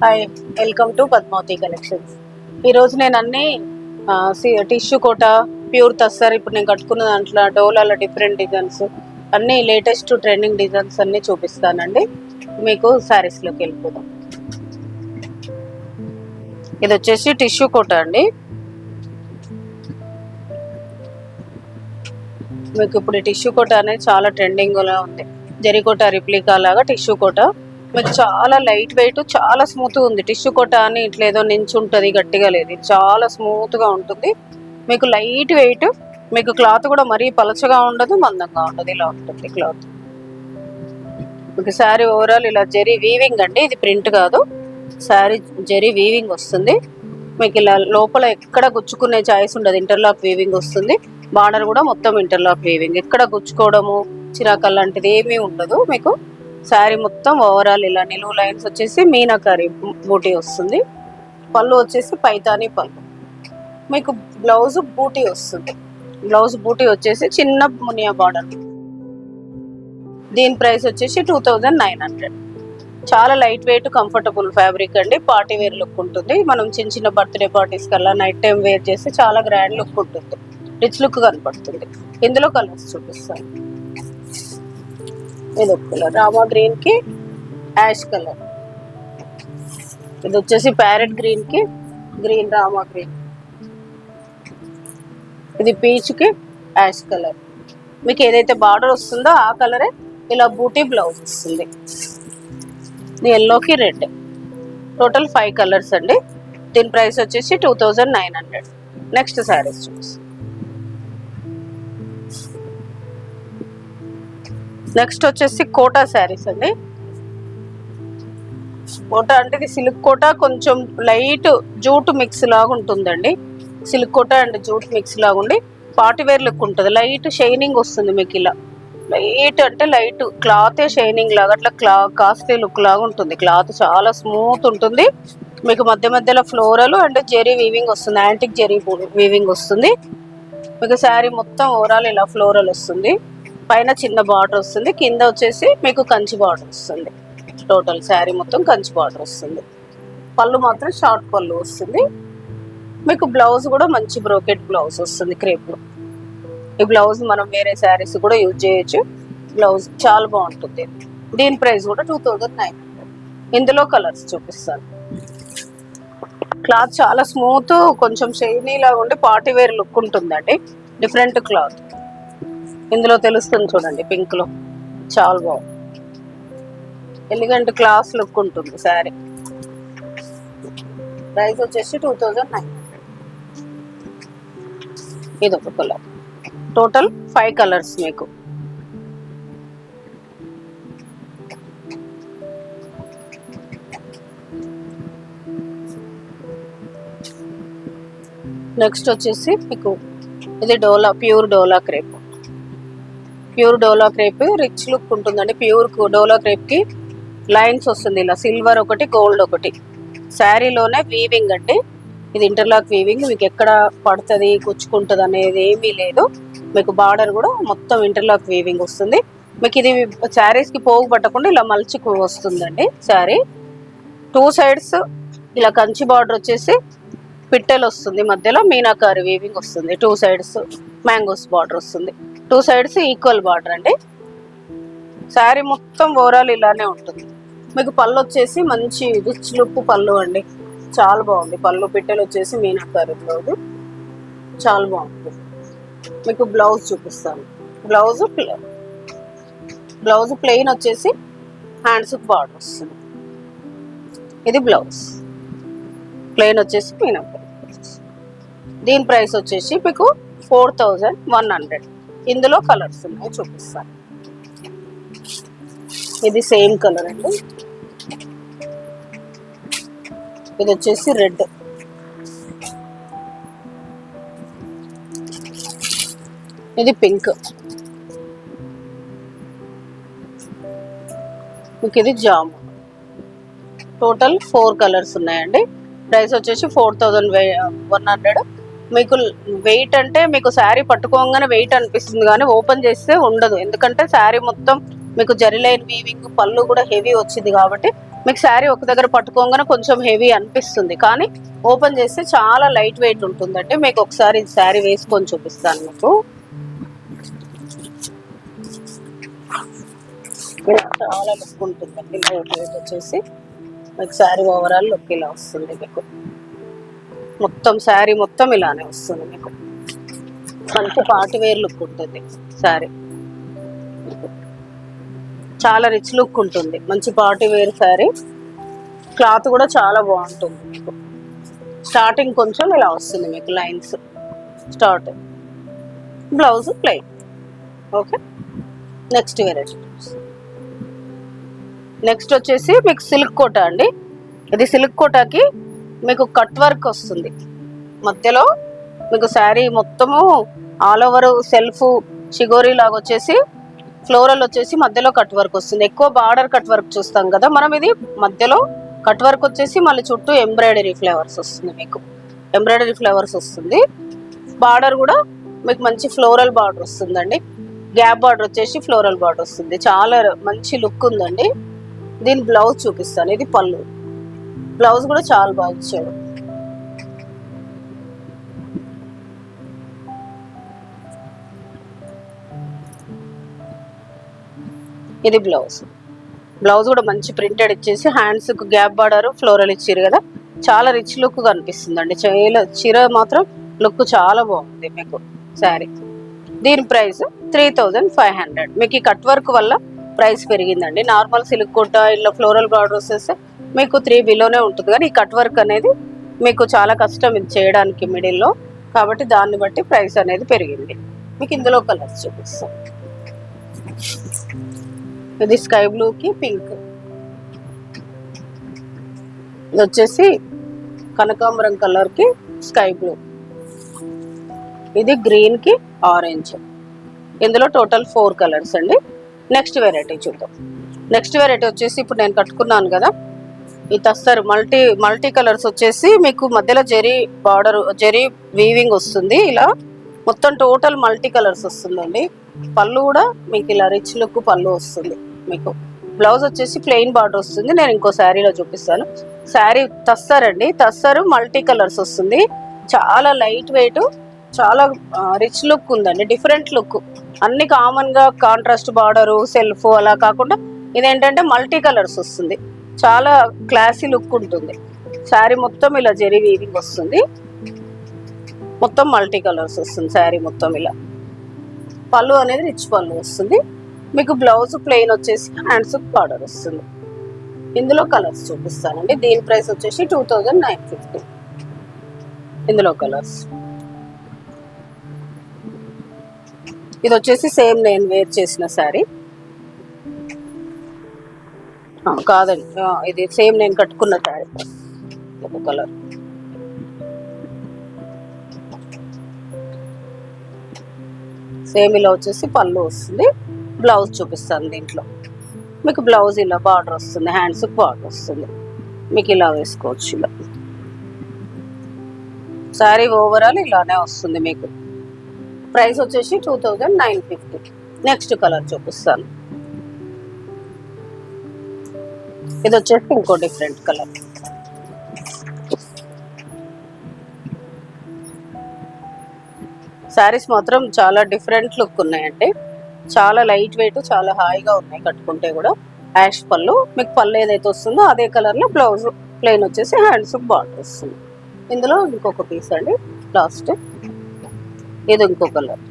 Hi welcome to Padmavathi collections ఈరోజు నేను అన్ని టిష్యూ కోట ప్యూర్ తస్సర్ ఇప్పుడు నేను కట్టుకున్న దాంట్లో డోలాల డిఫరెంట్ డిజైన్స్ అన్ని లేటెస్ట్ ట్రెండింగ్ డిజైన్స్ అన్ని చూపిస్తానండి. మీకు శారీస్లోకి వెళ్ళిపోదాం. ఇది వచ్చేసి టిష్యూ కోట అండి. మీకు ఇప్పుడు టిష్యూ కోట అనేది చాలా ట్రెండింగ్లో ఉంది. జరికోట రిప్లికా లాగా టిష్యూ కోట. మీకు చాలా లైట్ వెయిట్ చాలా స్మూత్ ఉంది. టిష్యూ కొట్ట అని ఇట్లా ఏదో నించుంటుంది గట్టిగా లేదు. చాలా స్మూత్గా ఉంటుంది. మీకు లైట్ వెయిట్ మీకు క్లాత్ కూడా మరీ పలచగా ఉండదు మందంగా ఉండదు. ఇలా ఉంటుంది క్లాత్. మీకు శారీ ఓవరాల్ ఇలా జరీ వీవింగ్ అండి ఇది ప్రింట్ కాదు. శారీ జరీ వీవింగ్ వస్తుంది. మీకు ఇలా లోపల ఎక్కడ గుచ్చుకునే ఛాయిస్ ఉండదు. ఇంటర్లాక్ వీవింగ్ వస్తుంది. బార్డర్ కూడా మొత్తం ఇంటర్లాక్ వీవింగ్. ఎక్కడ గుచ్చుకోవడము చిరాకల్ లాంటిది ఏమీ ఉండదు మీకు. శారీ మొత్తం ఓవరాల్ ఇలా నిలువు లైన్స్ వచ్చేసి మీనాకారి బూటీ వస్తుంది. పళ్ళు వచ్చేసి పైతాని పళ్ళు. మీకు బ్లౌజ్ బూటీ వస్తుంది. బ్లౌజ్ బూటీ వచ్చేసి చిన్న మునియా బార్డర్ దీని ప్రైస్ వచ్చేసి టూ థౌజండ్ నైన్ హండ్రెడ్ చాలా లైట్ వెయిట్ కంఫర్టబుల్ ఫ్యాబ్రిక్ అండి. పార్టీ వేర్ లుక్ ఉంటుంది. మనం చిన్న చిన్న బర్త్డే పార్టీస్ కల్లా నైట్ టైం వేర్ చేస్తే చాలా గ్రాండ్ లుక్ ఉంటుంది. రిచ్ లుక్ కనపడుతుంది. ఇందులో కలర్స్ చూపిస్తాను. ఇది ఒక కలర్ రామా గ్రీన్కి యాష్ కలర్ ఇది వచ్చేసి ప్యారెట్ గ్రీన్కి గ్రీన్ రామా గ్రీన్ ఇది పీచ్కి యాష్ కలర్ మీకు ఏదైతే బార్డర్ వస్తుందో ఆ కలరే ఇలా బూటీ బ్లౌజ్ వస్తుంది. ఎల్లోకి రెడ్ టోటల్ ఫైవ్ కలర్స్ అండి. దీని ప్రైస్ వచ్చేసి two thousand nine hundred next saris చూసి నెక్స్ట్ వచ్చేసి కోటా శారీస్ అండి. కోటా అంటే ఇది సిల్క్ కోటా కొంచెం లైట్ జూట్ మిక్స్ లాగా ఉంటుందండి. Silk Kota and jute mix లాగా ఉండి పార్టీవేర్ లుక్ ఉంటుంది. లైట్ షైనింగ్ వస్తుంది మీకు ఇలా. లైట్ అంటే లైట్ క్లాత్ షైనింగ్ లాగా అట్లా క్లా కాస్ట్లీ లుక్ లాగా ఉంటుంది. క్లాత్ చాలా స్మూత్ ఉంటుంది. మీకు మధ్య మధ్యలో ఫ్లోరల్ అండ్ జెరీ వీవింగ్ వస్తుంది. యాంటిక్ జెరీ వీవింగ్ వస్తుంది. మీకు శారీ మొత్తం ఓవరాల్ ఇలా ఫ్లోరల్ వస్తుంది. పైన చిన్న బార్డర్ వస్తుంది కింద వచ్చేసి మీకు కంచి బార్డర్ వస్తుంది. టోటల్ శారీ మొత్తం కంచి బార్డర్ వస్తుంది. పళ్ళు మాత్రం షార్ట్ పళ్ళు వస్తుంది. మీకు బ్లౌజ్ కూడా మంచి బ్రోకెట్ బ్లౌజ్ వస్తుంది క్రేప్లో. ఈ బ్లౌజ్ మనం వేరే శారీస్ కూడా యూజ్ చేయొచ్చు. బ్లౌజ్ చాలా బాగుంటుంది. దీని ప్రైస్ కూడా టూ థౌజండ్ నైన్ ఇందులో కలర్స్ చూపిస్తాను. క్లాత్ చాలా స్మూత్ కొంచెం షైనీ లాగా ఉండి పార్టీ వేర్ లుక్ ఉంటుందండి. డిఫరెంట్ క్లాత్ ఇందులో తెలుస్తుంది చూడండి పింక్లో. చాలా బాగుంది. ఎలిగెంట్ క్లాస్ లుక్ ఉంటుంది శారీ ప్రైస్ వచ్చేసి టూ థౌజండ్ నైన్ ఇది ఒక కలర్ టోటల్ ఫైవ్ కలర్స్ మీకు. నెక్స్ట్ వచ్చేసి మీకు ఇది Dola pure Dola crepe pure Dola crepe rich look ఉంటుందండి. ప్యూర్ డోలో క్రేప్కి లైన్స్ వస్తుంది ఇలా. సిల్వర్ ఒకటి గోల్డ్ ఒకటి. శారీలోనే వీవింగ్ అండి. ఇది ఇంటర్లాక్ వీవింగ్ మీకు ఎక్కడ పడుతుంది కుచ్చుకుంటుంది అనేది ఏమీ లేదు. మీకు బార్డర్ కూడా మొత్తం ఇంటర్లాక్ వీవింగ్ వస్తుంది. మీకు ఇది శారీస్కి పోగు పట్టకుండా ఇలా మలిచి వస్తుందండి శారీ. టూ సైడ్స్ ఇలా కంచి బార్డర్ వచ్చేసి పిట్టెలు వస్తుంది మధ్యలో. మీనాకారి వీవింగ్ వస్తుంది. టూ సైడ్స్ మ్యాంగోస్ బార్డర్ వస్తుంది. టూ సైడ్స్ ఈక్వల్ బార్డర్ అండి. శారీ మొత్తం ఓవరాల్ ఇలానే ఉంటుంది. మీకు పళ్ళు వచ్చేసి మంచి రిచ్ లుక్ పళ్ళు అండి. చాలా బాగుంది. పళ్ళు పిట్టలు వచ్చేసి మీనాకారి బ్లౌజ్ చాలా బాగుంది. మీకు బ్లౌజ్ చూపిస్తాను. బ్లౌజ్ బ్లౌజ్ ప్లెయిన్ వచ్చేసి హ్యాండ్స్ బార్డర్ వస్తుంది. ఇది బ్లౌజ్. ప్లెయిన్ వచ్చేసి మీనాకారి దీని ప్రైస్ వచ్చేసి మీకు ఫోర్ థౌజండ్ వన్ హండ్రెడ్. ఇందులో కలర్స్ ఉన్నాయి చూపిస్తాను. ఇది సేమ్ కలర్ అండి. ఇది వచ్చేసి రెడ్. ఇది పింక్. మీకు ఇది జామ్. టోటల్ ఫోర్ కలర్స్ ఉన్నాయండి. ప్రైస్ వచ్చేసి ఫోర్ థౌజండ్ వన్ హండ్రెడ్. మీకు వెయిట్ అంటే మీకు శారీ పట్టుకోగానే వెయిట్ అనిపిస్తుంది కానీ ఓపెన్ చేస్తే ఉండదు. ఎందుకంటే శారీ మొత్తం మీకు జరిలైన్ వీవింగ్ పళ్ళు కూడా హెవీ వచ్చింది కాబట్టి మీకు శారీ ఒక దగ్గర పట్టుకోగానే కొంచెం హెవీ అనిపిస్తుంది. కానీ ఓపెన్ చేస్తే చాలా లైట్ వెయిట్ ఉంటుందంటే మీకు ఒకసారి శారీ వేసుకొని చూపిస్తాను మీకు. చాలా లుక్ ఉంటుందండి. లైట్ వెయిట్ వచ్చేసి. మీకు శారీ ఓవరాల్ లుక్ ఇలా వస్తుంది మీకు. మొత్తం శారీ మొత్తం ఇలానే వస్తుంది మీకు. మంచి పార్టీ వేర్ లుక్ ఉంటుంది శారీ. చాలా రిచ్ లుక్ ఉంటుంది. మంచి పార్టీ వేర్ శారీ. క్లాత్ కూడా చాలా బాగుంటుంది మీకు. స్టార్టింగ్ కొంచెం ఇలా వస్తుంది మీకు lines. Start. Blouse plain. Okay. Next variety next వచ్చేసి మీకు సిల్క్ కోట అండి. ఇది సిల్క్ కోటాకి మీకు కట్ వర్క్ వస్తుంది. మధ్యలో మీకు శారీ మొత్తము ఆల్ ఓవర్ సెల్ఫ్ షిగోరీ లాగా వచ్చేసి ఫ్లోరల్ వచ్చేసి మధ్యలో కట్ వర్క్ వస్తుంది. ఎక్కువ బార్డర్ కట్ వర్క్ చూస్తాం కదా మనం ఇది మధ్యలో కట్ వర్క్ వచ్చేసి మళ్ళీ చుట్టూ ఎంబ్రాయిడరీ ఫ్లేవర్స్ వస్తుంది మీకు. ఎంబ్రాయిడరీ ఫ్లేవర్స్ వస్తుంది. బార్డర్ కూడా మీకు మంచి ఫ్లోరల్ బార్డర్ వస్తుందండి. గ్యాప్ బార్డర్ వచ్చేసి ఫ్లోరల్ బార్డర్ వస్తుంది. చాలా మంచి లుక్ ఉందండి. దీని బ్లౌజ్ చూపిస్తాను. ఇది పళ్ళు. బ్లౌజ్ కూడా చాలా బాగా ఇచ్చాడు. ఇది బ్లౌజ్. బ్లౌజ్ కూడా మంచి ప్రింటెడ్ ఇచ్చేసి హ్యాండ్స్ గ్యాప్ బార్డర్ ఫ్లోరల్ ఇచ్చారు కదా. చాలా రిచ్ లుక్ కనిపిస్తుందండి. చాలా చీర మాత్రం లుక్ చాలా బాగుంది మీకు శారీ. దీని price three thousand five hundred మీకు ఈ కట్ వర్క్ వల్ల ప్రైస్ పెరిగిందండి. నార్మల్ సిల్క్ కుట్ట ఇలా ఫ్లోరల్ బార్డర్ వస్తే మీకు త్రీ బిలోనే ఉంటుంది. కానీ ఈ కట్ వర్క్ అనేది మీకు చాలా కష్టం ఇది చేయడానికి మిడిల్లో కాబట్టి దాన్ని బట్టి ప్రైస్ అనేది పెరిగింది. మీకు ఇందులో కలర్స్ చూపిస్తాం. ఇది స్కై బ్లూకి పింక్ ఇది వచ్చేసి కనకాంబరం కలర్కి స్కై బ్లూ ఇది గ్రీన్కి ఆరెంజ్ ఇందులో టోటల్ ఫోర్ కలర్స్ అండి. నెక్స్ట్ వెరైటీ చూద్దాం. నెక్స్ట్ వెరైటీ వచ్చేసి ఇప్పుడు నేను కట్టుకున్నాను కదా. ఈ తస్తారు మల్టీ మల్టీ కలర్స్ వచ్చేసి మీకు మధ్యలో జెరీ బార్డర్ జెరీ వీవింగ్ వస్తుంది. ఇలా మొత్తం టోటల్ మల్టీ కలర్స్ వస్తుందండి. పళ్ళు కూడా మీకు ఇలా రిచ్ లుక్ పళ్ళు వస్తుంది మీకు. బ్లౌజ్ వచ్చేసి ప్లెయిన్ బార్డర్ వస్తుంది. నేను ఇంకో శారీలో చూపిస్తాను. శారీ తస్తారండి. తస్తారు మల్టీ కలర్స్ వస్తుంది. చాలా లైట్ వెయిట్ చాలా రిచ్ లుక్ ఉందండి. Different look. అన్ని కామన్గా కాంట్రాస్ట్ బార్డరు సెల్ఫ్ అలా కాకుండా ఇదేంటంటే మల్టీ కలర్స్ వస్తుంది. చాలా క్లాసీ లుక్ ఉంటుంది. శారీ మొత్తం ఇలా జెరీ వీవింగ్ వస్తుంది. మొత్తం మల్టీ కలర్స్ వస్తుంది శారీ మొత్తం ఇలా. పళ్ళు అనేది రిచ్ పళ్ళు వస్తుంది. మీకు బ్లౌజ్ ప్లెయిన్ వచ్చేసి హ్యాండ్స్ బార్డర్ వస్తుంది. ఇందులో కలర్స్ చూపిస్తానండి. దీని ప్రైస్ వచ్చేసి టూ థౌజండ్ నైన్ ఫిఫ్టీ. ఇందులో కలర్స్. ఇది వచ్చేసి సేమ్ నేను వేర్ చేసిన శారీ. కాదండి. ఇది సేమ్ నేను కట్టుకున్న శారీ. ఒక కలర్. సేమ్ ఇలా వచ్చేసి పళ్ళు వస్తుంది. బ్లౌజ్ చూపిస్తాను దీంట్లో. మీకు బ్లౌజ్ ఇలా బార్డర్ వస్తుంది. హ్యాండ్స్ బార్డర్ వస్తుంది. మీకు ఇలా వేసుకోవచ్చు ఇలా. శారీ ఓవరాల్ ఇలానే వస్తుంది మీకు. ప్రైస్ వచ్చేసి two thousand nine fifty. Next colour చూపిస్తాను. ఇది వచ్చేసి ఇంకో డిఫరెంట్ కలర్. శారీస్ మాత్రం చాలా డిఫరెంట్ లుక్ ఉన్నాయండి. చాలా లైట్ వెయిట్ చాలా హాయిగా ఉన్నాయి కట్టుకుంటే కూడా. యాష్ పళ్ళు మీకు పళ్ళు ఏదైతే వస్తుందో అదే కలర్లో బ్లౌజ్ ప్లెయిన్ వచ్చేసి హ్యాండ్స్ బార్డర్ వస్తుంది. ఇందులో ఇంకొక పీస్ అండి లాస్ట్. ఇది ఇంకో కలర్.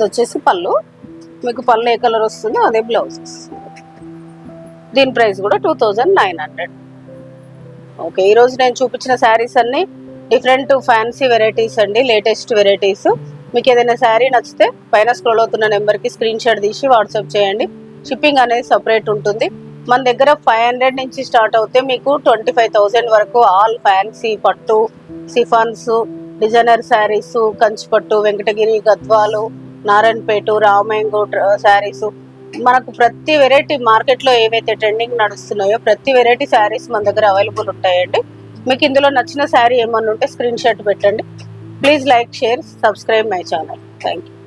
ఇది వచ్చేసి పళ్ళు. మీకు పళ్ళు ఏ కలర్ వస్తుందో అదే బ్లౌజ్ వస్తుంది. దీని ప్రైస్ కూడా two thousand nine hundred. Okay ఈరోజు నేను చూపించిన శారీస్ అన్నీ డిఫరెంట్ ఫ్యాన్సీ వెరైటీస్ అండి లేటెస్ట్ వెరైటీస్. మీకు ఏదైనా శారీ నచ్చితే పైన స్క్రోల్ అవుతున్న నెంబర్కి స్క్రీన్ షాట్ తీసి వాట్సాప్ చేయండి. షిప్పింగ్ అనేది సపరేట్ ఉంటుంది. మన దగ్గర ఫైవ్ హండ్రెడ్ నుంచి స్టార్ట్ అవుతే మీకు ట్వంటీ ఫైవ్ థౌజండ్ వరకు ఆల్ ఫ్యాన్సీ పట్టు సిఫాన్స్ డిజైనర్ శారీస్ కంచిపట్టు వెంకటగిరి గద్వాలు నారాయణపేట రామాయంగో శారీస్. మనకు ప్రతి వెరైటీ మార్కెట్లో ఏవైతే ట్రెండింగ్ నడుస్తున్నాయో ప్రతి వెరైటీ శారీస్ మన దగ్గర అవైలబుల్ ఉంటాయండి. మీకు ఇందులో నచ్చిన శారీ ఏమన్నా ఉంటే స్క్రీన్ షాట్ పెట్టండి. Please like share subscribe my channel. Thank you